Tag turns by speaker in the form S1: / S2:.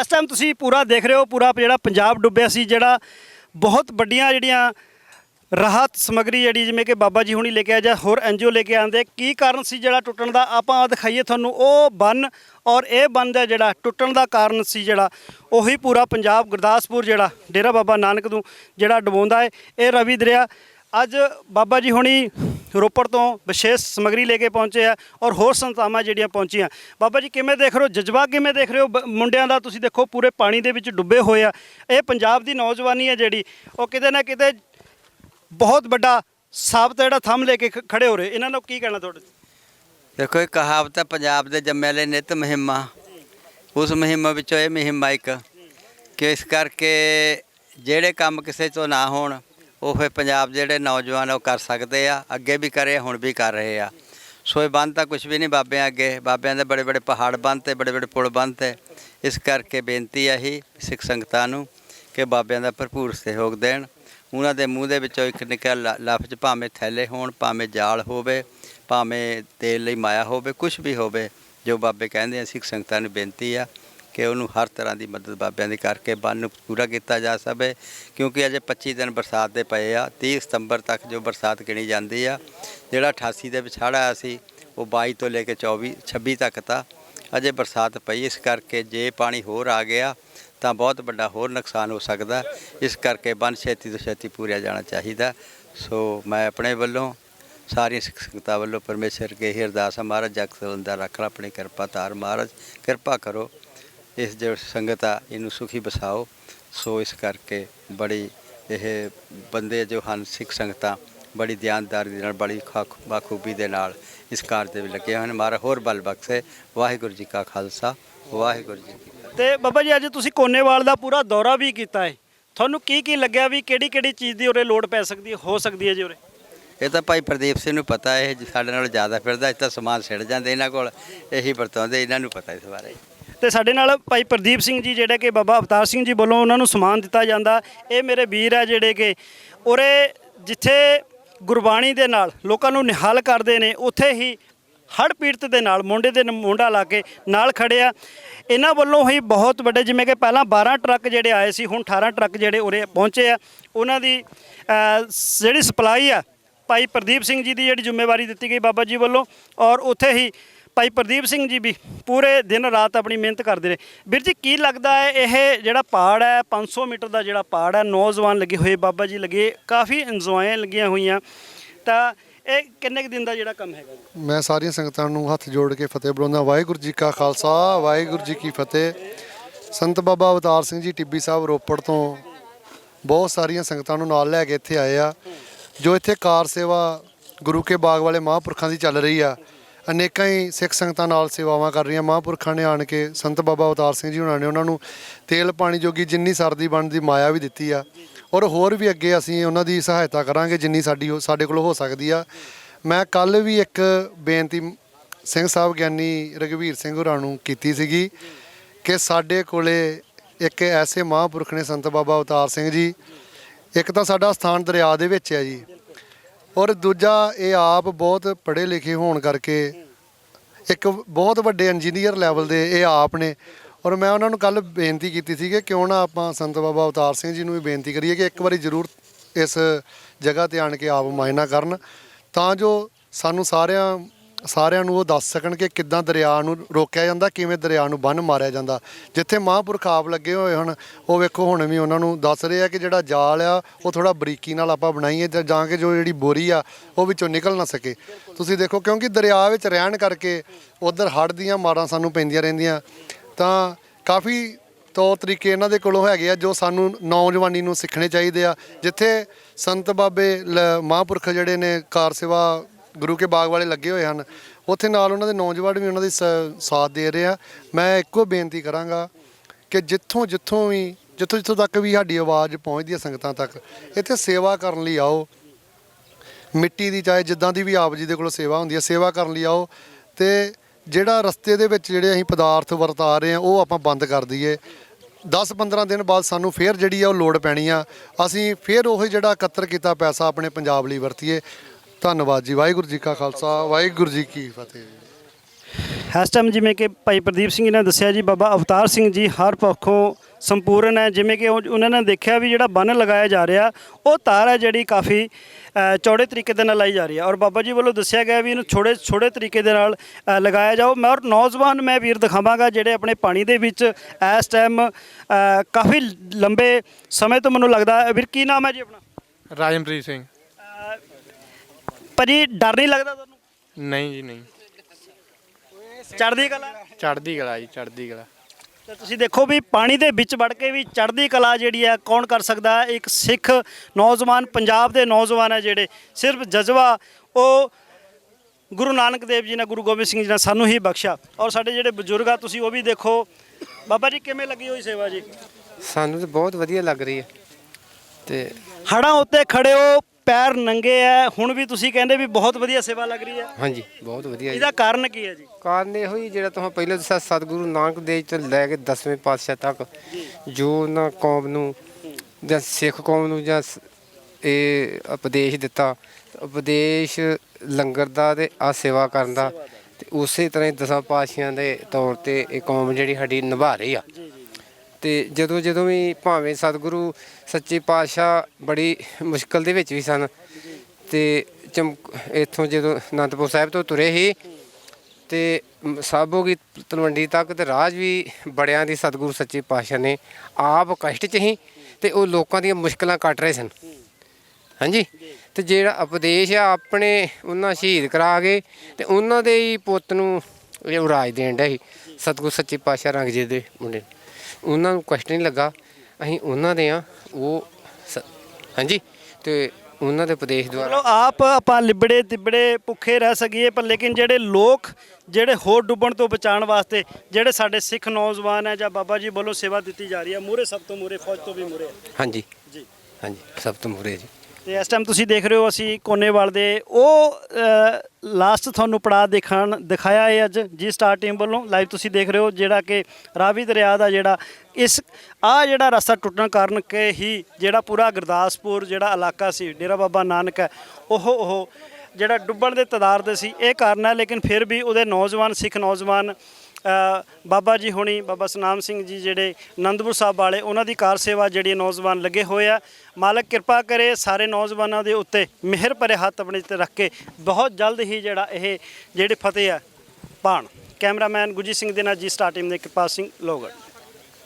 S1: ਇਸ ਟਾਈਮ ਤੁਸੀਂ ਪੂਰਾ ਦੇਖ ਰਹੇ ਹੋ, ਪੂਰਾ ਜਿਹੜਾ ਪੰਜਾਬ ਡੁੱਬਿਆ ਸੀ, ਜਿਹੜਾ ਬਹੁਤ ਵੱਡੀਆਂ ਜਿਹੜੀਆਂ ਰਾਹਤ ਸਮਗਰੀ ਜਿਹੜੀ ਜਿਵੇਂ ਕਿ ਬਾਬਾ ਜੀ ਹੁਣੀ ਲੈ ਕੇ ਆ ਜਾਂ ਹੋਰ ਐਨਜੀਓ ਲੈ ਕੇ ਆਉਂਦੇ, ਕੀ ਕਾਰਨ ਸੀ ਜਿਹੜਾ ਟੁੱਟਣ ਦਾ? ਆਪਾਂ ਆਹ ਦਿਖਾਈਏ ਤੁਹਾਨੂੰ, ਉਹ ਬੰਨ ਔਰ ਇਹ ਬੰਨ ਦਾ ਜਿਹੜਾ ਟੁੱਟਣ ਦਾ ਕਾਰਨ ਸੀ ਜਿਹੜਾ, ਉਹੀ ਪੂਰਾ ਪੰਜਾਬ ਗੁਰਦਾਸਪੁਰ ਜਿਹੜਾ, ਡੇਰਾ ਬਾਬਾ ਨਾਨਕ ਨੂੰ ਜਿਹੜਾ ਡੁਬੋਂਦਾ ਹੈ, ਇਹ ਰਵੀ ਦਰਿਆ। ਅੱਜ ਬਾਬਾ ਜੀ ਹੁਣੀ ਰੋਪੜ ਤੋਂ ਵਿਸ਼ੇਸ਼ ਸਮਗਰੀ ਲੈ ਕੇ ਪਹੁੰਚੇ ਆ ਔਰ ਹੋਰ ਸੰਸਥਾਵਾਂ ਜਿਹੜੀਆਂ ਪਹੁੰਚੀਆਂ। ਬਾਬਾ ਜੀ, ਕਿਵੇਂ ਦੇਖ ਰਹੇ ਹੋ? ਜਜ਼ਬਾ ਕਿਵੇਂ ਦੇਖ ਰਹੇ ਹੋ? ਬ- ਮੁੰਡਿਆਂ ਦਾ ਤੁਸੀਂ ਦੇਖੋ, ਪੂਰੇ ਪਾਣੀ ਦੇ ਵਿੱਚ ਡੁੱਬੇ ਹੋਏ ਆ। ਇਹ ਪੰਜਾਬ ਦੀ ਨੌਜਵਾਨੀ ਹੈ ਜਿਹੜੀ, ਉਹ ਕਿਤੇ ਨਾ ਕਿਤੇ ਬਹੁਤ ਵੱਡਾ ਸਾਬਤ ਜਿਹੜਾ ਥੰਮ ਲੈ ਕੇ ਖ- ਖੜੇ ਹੋ ਰਹੇ। ਇਹਨਾਂ ਨੂੰ ਕੀ ਕਹਿਣਾ ਤੁਹਾਡੇ?
S2: ਦੇਖੋ, ਇਹ ਕਹਾਵਤ ਹੈ, ਪੰਜਾਬ ਦੇ ਜੰਮੇ ਲਈ ਨਿਤ ਮਹਿਮਾ। ਉਸ ਮਹਿਮਾ ਵਿੱਚੋਂ ਇਹ ਮਹਿਮਾ ਇੱਕ, ਕਿ ਇਸ ਕਰਕੇ ਜਿਹੜੇ ਕੰਮ ਕਿਸੇ ਤੋਂ ਨਾ ਹੋਣ ਉਹ ਫਿਰ ਪੰਜਾਬ ਦੇ ਜਿਹੜੇ ਨੌਜਵਾਨ ਆ, ਉਹ ਕਰ ਸਕਦੇ ਆ, ਅੱਗੇ ਵੀ ਕਰੇ, ਹੁਣ ਵੀ ਕਰ ਰਹੇ ਆ। ਸੋ ਇਹ ਬੰਦ ਤਾਂ ਕੁਝ ਵੀ ਨਹੀਂ ਬਾਬਿਆਂ ਅੱਗੇ। ਬਾਬਿਆਂ ਦੇ ਬੜੇ ਬੜੇ ਪਹਾੜ ਬੰਦ ਤੇ, ਬੜੇ ਬੜੇ ਪੁਲ ਬੰਦ ਤੇ। ਇਸ ਕਰਕੇ ਬੇਨਤੀ ਹੈ ਹੀ ਸਿੱਖ ਸੰਗਤਾਂ ਨੂੰ ਕਿ ਬਾਬਿਆਂ ਦਾ ਭਰਪੂਰ ਸਹਿਯੋਗ ਦੇਣ। ਉਹਨਾਂ ਦੇ ਮੂੰਹ ਦੇ ਵਿੱਚੋਂ ਇੱਕ ਨਿਕਲ ਲ- ਲਫ਼ਜ਼ ਭਾਵੇਂ ਥੈਲੇ ਹੋਣ, ਭਾਵੇਂ ਜਾਲ ਹੋਵੇ, ਭਾਵੇਂ ਤੇਲ ਲਈ ਮਾਇਆ ਹੋਵੇ ਕੁਝ ਵੀ ਹੋਵੇ, ਜੋ ਬਾਬੇ ਕਹਿੰਦੇ ਆ, ਸਿੱਖ ਸੰਗਤਾਂ ਨੂੰ ਬੇਨਤੀ ਆ। ਕਿ ਉਹਨੂੰ ਹਰ ਤਰ੍ਹਾਂ ਦੀ ਮਦਦ ਬਾਬਿਆਂ ਦੀ ਕਰਕੇ ਬੰਨ ਨੂੰ ਪੂਰਾ ਕੀਤਾ ਜਾ ਸਕੇ, ਕਿਉਂਕਿ ਅਜੇ 25 ਦਿਨ ਬਰਸਾਤ ਦੇ ਪਏ ਆ 30 ਸਤੰਬਰ ਤੱਕ ਜੋ ਬਰਸਾਤ ਗਿਣੀ ਜਾਂਦੀ ਆ, ਜਿਹੜਾ 88 ਦੇ ਵਿੱਚ ਆਇਆ ਸੀ, ਉਹ 22 ਤੋਂ ਲੈ ਕੇ 24 26 ਤੱਕ ਤਾਂ ਅਜੇ ਬਰਸਾਤ ਪਈ, ਇਸ ਕਰਕੇ ਜੇ ਪਾਣੀ ਹੋਰ ਆ ਗਿਆ, ਤਾਂ ਬਹੁਤ ਵੱਡਾ ਹੋਰ ਨੁਕਸਾਨ ਹੋ ਸਕਦਾ, ਇਸ ਕਰਕੇ ਬੰਨ ਛੇਤੀ ਤੋਂ ਛੇਤੀ ਪੂਰਿਆ ਜਾਣਾ ਚਾਹੀਦਾ। ਸੋ ਮੈਂ ਆਪਣੇ ਵੱਲੋਂ, ਸਾਰੀਆਂ ਸਿੱਖ ਸੰਗਤਾਂ ਵੱਲੋਂ ਪਰਮੇਸ਼ਰ ਕੇ ਹੀ ਅਰਦਾਸ ਹੈ ਮਹਾਰਾਜ ਜਗਤ ਦਾ ਰੱਖਣਾ ਆਪਣੀ ਕਿਰਪਾ ਧਾਰ ਮਹਾਰਾਜ ਕਿਰਪਾ ਕਰੋ। ਇਸ ਜੋ ਸੰਗਤ ਆ ਇਹਨੂੰ ਸੁਖੀ ਬਸਾਓ। ਸੋ ਇਸ ਕਰਕੇ ਬੜੀ ਇਹ ਬੰਦੇ ਜੋ ਹਨ ਸਿੱਖ ਸੰਗਤਾਂ ਬੜੀ ਧਿਆਨਦਾਰੀ ਦੇ ਨਾਲ ਬੜੀ ਖਾਕ- ਬਾਖੂਬੀ ਦੇ ਨਾਲ ਇਸ ਕਾਰਜ ਦੇ ਵਿੱਚ ਲੱਗੇ ਹਨ। ਮਾਰਾ ਹੋਰ ਬਲ ਬਖਸ਼ੇ। ਵਾਹਿਗੁਰੂ ਜੀ ਕਾ ਖਾਲਸਾ। ਵਾਹਿਗੁਰੂ ਜੀ
S1: ਤੇ ਬਾਬਾ ਜੀ ਅੱਜ ਤੁਸੀਂ ਕੋਨੇਵਾਲ ਦਾ ਪੂਰਾ ਦੌਰਾ ਵੀ ਕੀਤਾ ਹੈ। ਤੁਹਾਨੂੰ ਕੀ ਕੀ ਲੱਗਿਆ ਵੀ ਕਿਹੜੀ ਕਿਹੜੀ ਚੀਜ਼ ਦੀ ਉਰੇ ਲੋੜ ਪੈ ਸਕਦੀ ਹੈ? ਹੋ ਸਕਦੀ ਹੈ ਜੀ ਉਰੇ?
S2: ਇਹ ਤਾਂ ਭਾਈ ਪ੍ਰਦੀਪ ਸਿੰਘ ਨੂੰ ਪਤਾ ਹੈ ਸਾਡੇ ਨਾਲ ਜ਼ਿਆਦਾ ਫਿਰਦਾ ਇਸ ਤਾਂ ਸਮਾਨ ਛਿੜ ਜਾਂਦੇ ਇਹਨਾਂ ਕੋਲ। ਇਹੀ ਵਰਤੋਂਦੇ ਇਹਨਾਂ ਨੂੰ ਪਤਾ ਇਸ ਬਾਰੇ।
S1: ਤੇ ਸਾਡੇ ਨਾਲ ਭਾਈ ਪ੍ਰਦੀਪ ਸਿੰਘ ਜੀ, ਜਿਹੜੇ ਕਿ ਬਾਬਾ ਅਵਤਾਰ ਸਿੰਘ ਜੀ ਵੱਲੋਂ ਉਹਨਾਂ ਨੂੰ ਸਮਾਨ ਦਿੱਤਾ ਜਾਂਦਾ। ਇਹ ਮੇਰੇ ਵੀਰ ਆ ਜਿਹੜੇ ਕਿ ਉਰੇ ਜਿੱਥੇ ਗੁਰਬਾਣੀ ਦੇ ਨਾਲ ਲੋਕਾਂ ਨੂੰ ਨਿਹਾਲ ਕਰਦੇ ਨੇ, ਉੱਥੇ ਹੀ ਹੜ੍ਹ ਪੀੜਤ ਦੇ ਨਾਲ ਮੁੰਡੇ ਦੇ ਨ- ਮੁੰਡਾ ਲਾ ਕੇ ਨਾਲ ਖੜੇ ਆ। ਇਹਨਾਂ ਵੱਲੋਂ ਹੀ ਬਹੁਤ ਵੱਡੇ, ਜਿਵੇਂ ਕਿ ਪਹਿਲਾਂ 12 ਟਰੱਕ ਜਿਹੜੇ ਆਏ ਸੀ, ਹੁਣ 18 ਟਰੱਕ ਜਿਹੜੇ ਉਰੇ ਪਹੁੰਚੇ ਆ। ਉਹਨਾਂ ਦੀ ਜਿਹੜੀ ਸਪਲਾਈ ਆ ਭਾਈ ਪ੍ਰਦੀਪ ਸਿੰਘ ਜੀ ਦੀ ਜਿਹੜੀ ਜ਼ਿੰਮੇਵਾਰੀ ਦਿੱਤੀ ਗਈ ਬਾਬਾ ਜੀ ਵੱਲੋਂ ਔਰ ਉੱਥੇ ਹੀ ਭਾਈ ਪ੍ਰਦੀਪ ਸਿੰਘ ਜੀ ਵੀ ਪੂਰੇ ਦਿਨ ਰਾਤ ਆਪਣੀ ਮਿਹਨਤ ਕਰਦੇ ਰਹੇ। ਵੀਰ ਜੀ, ਕੀ ਲੱਗਦਾ ਹੈ ਇਹ ਜਿਹੜਾ ਪਹਾੜ ਹੈ 500 ਮੀਟਰ ਦਾ ਜਿਹੜਾ ਪਹਾੜ ਹੈ, ਨੌਜਵਾਨ ਲੱਗੇ ਹੋਏ ਬਾਬਾ ਜੀ ਲੱਗੇ, ਕਾਫੀ ਇੰਜੋਏ ਲੱਗੀਆਂ ਹੋਈਆਂ। ਤਾਂ ਇਹ ਕਿੰਨੇ ਕੁ ਦਿਨ ਦਾ ਜਿਹੜਾ ਕੰਮ ਹੈਗਾ
S3: ਮੈਂ ਸਾਰੀਆਂ ਸੰਗਤਾਂ ਨੂੰ ਹੱਥ ਜੋੜ ਕੇ ਫਤਿਹ ਬੁਲਾਉਂਦਾ ਵਾਹਿਗੁਰੂ ਜੀ ਕਾ ਖਾਲਸਾ, ਵਾਹਿਗੁਰੂ ਜੀ ਕੀ ਫਤਿਹ। ਸੰਤ ਬਾਬਾ ਅਵਤਾਰ ਸਿੰਘ ਜੀ, ਟਿੱਬੀ ਸਾਹਿਬ ਰੋਪੜ ਤੋਂ ਬਹੁਤ ਸਾਰੀਆਂ ਸੰਗਤਾਂ ਨੂੰ ਨਾਲ ਲੈ ਕੇ ਇੱਥੇ ਆਏ ਆ। ਜੋ ਇੱਥੇ ਕਾਰ ਸੇਵਾ ਗੁਰੂ ਕੇ ਬਾਗ ਵਾਲੇ ਮਹਾਂਪੁਰਖਾਂ ਦੀ ਚੱਲ ਰਹੀ ਆ, ਅਨੇਕਾਂ ਹੀ ਸਿੱਖ ਸੰਗਤਾਂ ਨਾਲ ਸੇਵਾਵਾਂ ਕਰ ਰਹੀਆਂ। ਮਹਾਂਪੁਰਖਾਂ ਨੇ ਆਣ ਕੇ ਸੰਤ ਬਾਬਾ ਅਵਤਾਰ ਸਿੰਘ ਜੀ ਉਹਨਾਂ ਨੇ ਉਹਨਾਂ ਨੂੰ ਤੇਲ ਪਾਣੀ ਜੋਗੀ ਜਿੰਨੀ ਸਰਦੀ ਬਣਦੀ ਮਾਇਆ ਵੀ ਦਿੱਤੀ ਆ ਔਰ ਹੋਰ ਵੀ ਅੱਗੇ ਅਸੀਂ ਉਹਨਾਂ ਦੀ ਸਹਾਇਤਾ ਕਰਾਂਗੇ ਜਿੰਨੀ ਸਾਡੀ ਹੋ- ਸਾਡੇ ਕੋਲ ਹੋ ਸਕਦੀ ਆ। ਮੈਂ ਕੱਲ ਵੀ ਇੱਕ ਬੇਨਤੀ ਸਿੰਘ ਸਾਹਿਬ ਗਿਆਨੀ ਰਘਵੀਰ ਸਿੰਘ ਹੋਰਾਂ ਨੂੰ ਕੀਤੀ ਸੀਗੀ ਕਿ ਸਾਡੇ ਕੋਲੇ ਇੱਕ ਐਸੇ ਮਹਾਂਪੁਰਖ ਨੇ ਸੰਤ ਬਾਬਾ ਅਵਤਾਰ ਸਿੰਘ ਜੀ ਇੱਕ ਤਾਂ ਸਾਡਾ ਸਥਾਨ ਦਰਿਆ ਦੇ ਵਿੱਚ ਹੈ ਜੀ। ਔਰ ਦੂਜਾ ਇਹ ਆਪ ਬਹੁਤ ਪੜ੍ਹੇ ਲਿਖੇ ਹੋਣ ਕਰਕੇ ਇੱਕ ਬਹੁਤ ਵੱਡੇ ਇੰਜੀਨੀਅਰ ਲੈਵਲ ਦੇ ਇਹ ਆਪ ਨੇ। ਔਰ ਮੈਂ ਉਹਨਾਂ ਨੂੰ ਕੱਲ ਬੇਨਤੀ ਕੀਤੀ ਸੀ ਕਿ ਕਿਉਂ ਨਾ ਆਪਾਂ ਸੰਤ ਬਾਬਾ ਅਵਤਾਰ ਸਿੰਘ ਜੀ ਨੂੰ ਵੀ ਬੇਨਤੀ ਕਰੀਏ ਕਿ ਇੱਕ ਵਾਰੀ ਜ਼ਰੂਰ ਇਸ ਜਗ੍ਹਾ ਤੇ ਆਣ ਕੇ ਆਪ ਮਾਇਨਾ ਕਰਨ। ਤਾਂ ਜੋ ਸਾਨੂੰ ਸਾਰਿਆਂ ਸਾਰਿਆਂ ਨੂੰ ਉਹ ਦੱਸ ਸਕਣ ਕਿ ਕਿੱਦਾਂ ਦਰਿਆ ਨੂੰ ਰੋਕਿਆ ਜਾਂਦਾ, ਕਿਵੇਂ ਦਰਿਆ ਨੂੰ ਬੰਨ ਮਾਰਿਆ ਜਾਂਦਾ। ਜਿੱਥੇ ਮਹਾਂਪੁਰਖ ਆਪ ਲੱਗੇ ਹੋਏ ਹਨ, ਉਹ ਵੇਖੋ ਹੁਣ ਵੀ ਉਹਨਾਂ ਨੂੰ ਦੱਸ ਰਹੇ ਆ ਕਿ ਜਿਹੜਾ ਜਾਲ ਆ, ਉਹ ਥੋੜਾ ਬਰੀਕੀ ਨਾਲ ਆਪਾਂ ਬਣਾਈਏ ਤੇ ਜਾਂ ਕਿ ਜੋ ਜਿਹੜੀ ਬੋਰੀ ਆ, ਉਹ ਵਿੱਚੋਂ ਨਿਕਲ ਨਾ ਸਕੇ। ਤੁਸੀਂ ਦੇਖੋ ਕਿਉਂਕਿ ਦਰਿਆ ਵਿੱਚ ਰਹਿਣ ਕਰਕੇ ਉਧਰ ਹੜ੍ਹ ਦੀਆਂ ਮਾਰਾਂ ਸਾਨੂੰ ਪੈਂਦੀਆਂ ਰਹਿੰਦੀਆਂ। ਤਾਂ ਕਾਫੀ ਤੌਰ ਤਰੀਕੇ ਇਹਨਾਂ ਦੇ ਕੋਲੋਂ ਹੈਗੇ ਆ, ਜੋ ਸਾਨੂੰ ਨੌਜਵਾਨੀ ਨੂੰ ਸਿੱਖਣੇ ਚਾਹੀਦੇ ਆ। ਜਿੱਥੇ ਸੰਤ ਬਾਬੇ ਲ- ਮਹਾਂਪੁਰਖ ਜਿਹੜੇ ਨੇ, ਕਾਰ ਸੇਵਾ ਗੁਰੂ ਕੇ ਬਾਗ ਵਾਲੇ ਲੱਗੇ ਹੋਏ ਹਨ। ਉੱਥੇ ਨਾਲ ਉਹਨਾਂ ਦੇ ਨੌਜਵਾਨ ਵੀ ਉਹਨਾਂ ਦੀ ਸ- ਸਾਥ ਦੇ ਰਹੇ ਆ। ਮੈਂ ਇੱਕੋ ਬੇਨਤੀ ਕਰਾਂਗਾ ਕਿ ਜਿੱਥੋਂ ਜਿੱਥੋਂ ਵੀ, ਜਿੱਥੋਂ ਜਿੱਥੋਂ ਤੱਕ ਵੀ ਸਾਡੀ ਆਵਾਜ਼ ਪਹੁੰਚਦੀ ਹੈ ਸੰਗਤਾਂ ਤੱਕ, ਇੱਥੇ ਸੇਵਾ ਕਰਨ ਲਈ ਆਓ। ਮਿੱਟੀ ਦੀ ਚਾਹੇ ਜਿੱਦਾਂ ਦੀ ਵੀ ਆਪ ਜੀ ਦੇ ਕੋਲ ਸੇਵਾ ਹੁੰਦੀ ਹੈ ਸੇਵਾ ਕਰਨ ਲਈ ਆਓ। ਤੇ ਜਿਹੜਾ ਰਸਤੇ ਦੇ ਵਿੱਚ ਜਿਹੜੇ ਅਸੀਂ ਪਦਾਰਥ ਵਰਤਾ ਰਹੇ ਆ, ਉਹ ਆਪਾਂ ਬੰਦ ਕਰ ਦਈਏ। 10-15 ਦਿਨ ਬਾਅਦ ਸਾਨੂੰ ਫੇਰ ਜਿਹੜੀ ਆ ਉਹ ਲੋੜ ਪੈਣੀ ਆ। ਅਸੀਂ ਫੇਰ ਉਹ ਜਿਹੜਾ ਇਕੱਤਰ ਕੀਤਾ ਪੈਸਾ ਆਪਣੇ ਪੰਜਾਬ ਲਈ ਵਰਤੀਏ। ਧੰਨਵਾਦ ਜੀ ਵਾਹਿਗੁਰੂ ਜੀ ਕਾ ਖਾਲਸਾ ਵਾਹਿਗੁਰੂ ਜੀ ਕੀ ਫਤਿਹ।
S1: ਇਸ ਟਾਈਮ ਜਿਵੇਂ ਕਿ ਭਾਈ ਪ੍ਰਦੀਪ ਸਿੰਘ ਜੀ ਨੇ ਦੱਸਿਆ ਜੀ ਬਾਬਾ ਅਵਤਾਰ ਸਿੰਘ ਜੀ ਹਰ ਪੱਖੋਂ ਸੰਪੂਰਨ ਹੈ ਜਿਵੇਂ ਕਿ ਉਹ- ਉਹਨਾਂ ਨੇ ਦੇਖਿਆ ਵੀ ਜਿਹੜਾ ਬੰਨ ਲਗਾਇਆ ਜਾ ਰਿਹਾ ਉਹ ਤਾਰ ਹੈ ਜਿਹੜੀ ਕਾਫੀ ਅ, ਚੌੜੇ ਤਰੀਕੇ ਦੇ ਨਾਲ ਲਾਈ ਜਾ ਰਹੀ ਹੈ। ਔਰ ਬਾਬਾ ਜੀ ਵੱਲੋਂ ਦੱਸਿਆ ਗਿਆ ਵੀ ਇਹਨੂੰ ਛੋੜੇ ਛੋੜੇ ਤਰੀਕੇ ਦੇ ਨਾਲ ਅ, ਲਗਾਇਆ ਜਾਓ। ਮੈਂ ਔਰ ਨੌਜਵਾਨ ਮੈਂ ਵੀਰ ਦਿਖਾਵਾਂਗਾ ਜਿਹੜੇ ਆਪਣੇ ਪਾਣੀ ਦੇ ਵਿੱਚ ਇਸ ਟਾਈਮ ਅ, ਕਾਫੀ ਲੰਬੇ ਸਮੇਂ ਤੋਂ ਮੈਨੂੰ ਲੱਗਦਾ ਹੈ- ਵੀਰ ਕੀ ਨਾਮ ਹੈ ਜੀ ਆਪਣਾ?
S4: ਰਾਜਮਪ੍ਰੀਤ ਸਿੰਘ।
S1: ਭਾਜੀ ਡਰ ਨਹੀਂ ਲੱਗਦਾ ਤੁਹਾਨੂੰ?
S4: ਨਹੀਂ ਜੀ ਨਹੀਂ।
S1: ਚੜ੍ਹਦੀ ਕਲਾ?
S4: ਚੜ੍ਹਦੀ ਕਲਾ ਜੀ ਚੜ੍ਹਦੀ ਕਲਾ।
S1: ਤੇ ਤੁਸੀਂ ਦੇਖੋ ਵੀ ਪਾਣੀ ਦੇ ਵਿੱਚ ਵੜ ਕੇ ਵੀ ਚੜ੍ਹਦੀ ਕਲਾ ਜਿਹੜੀ ਹੈ ਕੌਣ ਕਰ ਸਕਦਾ? ਹੈ ਇੱਕ ਸਿੱਖ ਨੌਜਵਾਨ ਪੰਜਾਬ ਦੇ ਨੌਜਵਾਨ ਹੈ ਜਿਹੜੇ। ਸਿਰਫ ਜਜ਼ਬਾ ਉਹ ਗੁਰੂ ਨਾਨਕ ਦੇਵ ਜੀ ਨੇ ਗੁਰੂ ਗੋਬਿੰਦ ਸਿੰਘ ਜੀ ਨੇ ਸਾਨੂੰ ਹੀ ਬਖਸ਼ਿਆ। ਔਰ ਸਾਡੇ ਜਿਹੜੇ ਬਜ਼ੁਰਗ ਆ ਤੁਸੀਂ ਉਹ ਵੀ ਦੇਖੋ। ਬਾਬਾ ਜੀ ਕਿਵੇਂ ਲੱਗੀ ਹੋਈ ਸੇਵਾ ਜੀ?
S5: ਸਾਨੂੰ ਤਾਂ ਬਹੁਤ ਵਧੀਆ ਲੱਗ ਰਹੀ ਹੈ। ਤੇ
S1: ਹੜਾਂ ਉੱਤੇ ਖੜੇ ਹੋ ਪੈਰ ਨੰਗੇ ਐ ਹੁਣ ਵੀ ਤੁਸੀਂ ਕਹਿੰਦੇ ਵੀ ਬਹੁਤ ਵਧੀਆ ਸੇਵਾ ਲੱਗ ਰਹੀ ਹੈ
S5: ਹਾਂਜੀ ਬਹੁਤ ਵਧੀਆ ਜੀ।
S1: ਇਹਦਾ ਕਾਰਨ ਕੀ ਹੈ ਜੀ?
S5: ਕਾਰਨ ਇਹੋ ਹੀ ਜਿਹੜਾ ਤੁਸੀਂ ਪਹਿਲਾਂ ਦੱਸਿਆ ਸਤਿਗੁਰੂ ਨਾਨਕ ਦੇਵ ਤੋਂ ਲੈ ਕੇ 10ਵੇਂ ਪਾਤਸ਼ਾਹ ਤੱਕ ਜੋ। ਉਹਨਾਂ ਕੌਮ ਨੂੰ ਜਾਂ ਸਿੱਖ ਕੌਮ ਨੂੰ ਜਾਂ ਸ- ਇਹ ਉਪਦੇਸ਼ ਦਿੱਤਾ ਉਪਦੇਸ਼ ਲੰਗਰ ਦਾ ਤੇ ਆ ਸੇਵਾ ਕਰਨ ਦਾ ਤੇ ਉਸੇ ਤਰ੍ਹਾਂ ਹੀ ਦਸਾਂ ਪਾਤਸ਼ਾਹਾਂ ਦੇ ਤੌਰ ਤੇ ਇਹ ਕੌਮ ਜਿਹੜੀ ਸਾਡੀ ਨਿਭਾ ਰਹੀ ਆ। ਤੇ ਜਦੋਂ ਜਦੋਂ ਵੀ ਭਾਵੇਂ ਸਤਿਗੁਰੂ, ਸੱਚੇ ਪਾਤਸ਼ਾਹ ਬੜੀ ਮੁਸ਼ਕਲ ਦੇ ਵਿੱਚ ਵੀ ਸਨ ਤੇ ਚਮ ਇੱਥੋਂ ਜਦੋਂ ਅਨੰਦਪੁਰ ਸਾਹਿਬ ਤੋਂ ਤੁਰੇ ਸੀ ਤੇ ਮ- ਤਲਵੰਡੀ ਤੱਕ ਤੇ ਰਾਜ ਵੀ ਬੜਿਆਂ ਦੀ ਸਤਿਗੁਰੂ, ਸੱਚੇ ਪਾਤਸ਼ਾਹ ਨੇ ਆਪ ਕਸ਼ਟ ਚ ਹੀ ਤੇ ਉਹ ਲੋਕਾਂ ਦੀਆਂ ਮੁਸ਼ਕਲਾਂ ਕੱਟ ਰਹੇ ਸਨ। ਹਾਂਜੀ? ਤੇ ਜਿਹੜਾ ਉਪਦੇਸ਼ ਆ ਆਪਣੇ ਉਹਨਾਂ ਸ਼ਹੀਦ ਕਰਾ ਕੇ ਤੇ ਉਹਨਾਂ ਦੇ ਹੀ ਪੁੱਤ ਨੂੰ ਇਹ ਰਾਜ ਦੇਣ ਦਾ ਸੀ। ਸਤਿਗੁਰੂ, ਸੱਚੇ ਪਾਤਸ਼ਾਹ ਰੰਗ ਜੀ ਦੇ ਮੁੰਡੇ ਉਹਨਾਂ ਨੂੰ ਕਸ਼ਟ ਨਹੀਂ ਲੱਗਾ। ਅਸੀਂ ਉਹਨਾਂ ਦੇ ਆ ਉਹ ਸ- ਹਾਂਜੀ? ਤੇ ਉਹਨਾਂ ਦੇ ਉਪਦੇਸ਼ ਦੁਆਰਾ
S1: ਚਲੋ ਆਪ ਆਪਾਂ ਲਿਬੜੇ ਤਿਬੜੇ ਭੁੱਖੇ ਰਹਿ ਸਕੀਏ ਪਰ ਲੇਕਿਨ ਜਿਹੜੇ ਲੋਕ ਜਿਹੜੇ ਹੋਰ ਡੁੱਬਣ ਤੋਂ ਬਚਾਉਣ ਵਾਸਤੇ ਜਿਹੜੇ ਸਾਡੇ ਸਿੱਖ ਨੌਜਵਾਨ ਹੈ ਜਾਂ ਬਾਬਾ ਜੀ ਵੱਲੋਂ ਸੇਵਾ ਦਿੱਤੀ ਜਾ ਰਹੀ ਹੈ ਮੂਰੇ ਸਭ ਤੋਂ ਮੂਰੇ ਫੌਜ ਤੋਂ ਵੀ ਮੂਰੇ
S5: ਹਾਂਜੀ।
S1: ਜੀ।
S5: ਹਾਂਜੀ ਸਭ ਤੋਂ ਮੂਰੇ ਜੀ।
S1: ਤੇ ਇਸ ਟਾਈਮ ਤੁਸੀਂ ਦੇਖ ਰਹੇ ਹੋ ਅਸੀਂ ਕੋਨੇਵਾਲ ਦੇ, ਉਹ ਲਾਸਟ ਤੁਹਾਨੂੰ ਪੜਾਅ ਦੇਖਣ, ਦਿਖਾਇਆ ਹੈ ਅੱਜ, ਜੀ ਸਟਾਰ ਟੀਮ ਵੱਲੋਂ ਲਾਈਵ ਤੁਸੀਂ ਦੇਖ ਰਹੇ ਹੋ, ਜਿਹੜਾ ਕਿ ਰਾਵੀ ਦਰਿਆ ਦਾ ਜਿਹੜਾ ਇਸ, ਆ ਜਿਹੜਾ ਰਸਤਾ ਟੁੱਟਣ ਕਾਰਨ ਕਿ ਹੀ ਜਿਹੜਾ ਪੂਰਾ ਗੁਰਦਾਸਪੁਰ ਜਿਹੜਾ ਇਲਾਕਾ ਸੀ, ਡੇਰਾ ਬਾਬਾ ਨਾਨਕ ਹੈ, ਉਹ ਉਹ ਜਿਹੜਾ ਡੁੱਬਣ ਦੇ ਤਦਾਰ ਦੇ ਸੀ, ਇਹ ਕਾਰਨ ਹੈ, ਲੇਕਿਨ ਫਿਰ ਵੀ ਉਹਦੇ ਨੌਜਵਾਨ, ਸਿੱਖ ਨੌਜਵਾਨ ਬਾਬਾ ਜੀ ਹੁਣੀ, ਬਾਬਾ ਸਨਾਮ ਸਿੰਘ ਜੀ ਜਿਹੜੇ ਆਨੰਦਪੁਰ ਸਾਹਿਬ ਵਾਲੇ, ਉਹਨਾਂ ਦੀ ਕਾਰ ਸੇਵਾ ਜਿਹੜੀ ਨੌਜਵਾਨ ਲੱਗੇ ਹੋਏ ਆ। ਮਾਲਕ ਕਿਰਪਾ ਕਰੇ ਸਾਰੇ ਨੌਜਵਾਨਾਂ ਦੇ ਉੱਤੇ ਮਿਹਰ ਭਰੇ ਹੱਥ ਆਪਣੇ ਤੇ ਰੱਖ ਕੇ ਬਹੁਤ ਜਲਦ ਹੀ ਜਿਹੜਾ ਇਹ ਜਿਹੜੇ ਫਤਿਹ ਆ ਪਾਣ ਕੈਮਰਾਮੈਨ ਗੁਜੀ ਸਿੰਘ ਦੇ ਨਾਲ ਜੀ, ਸਟਾਰ ਟੀਮ ਦੇ ਕਿਰਪਾਲ ਸਿੰਘ ਲੋਗੜ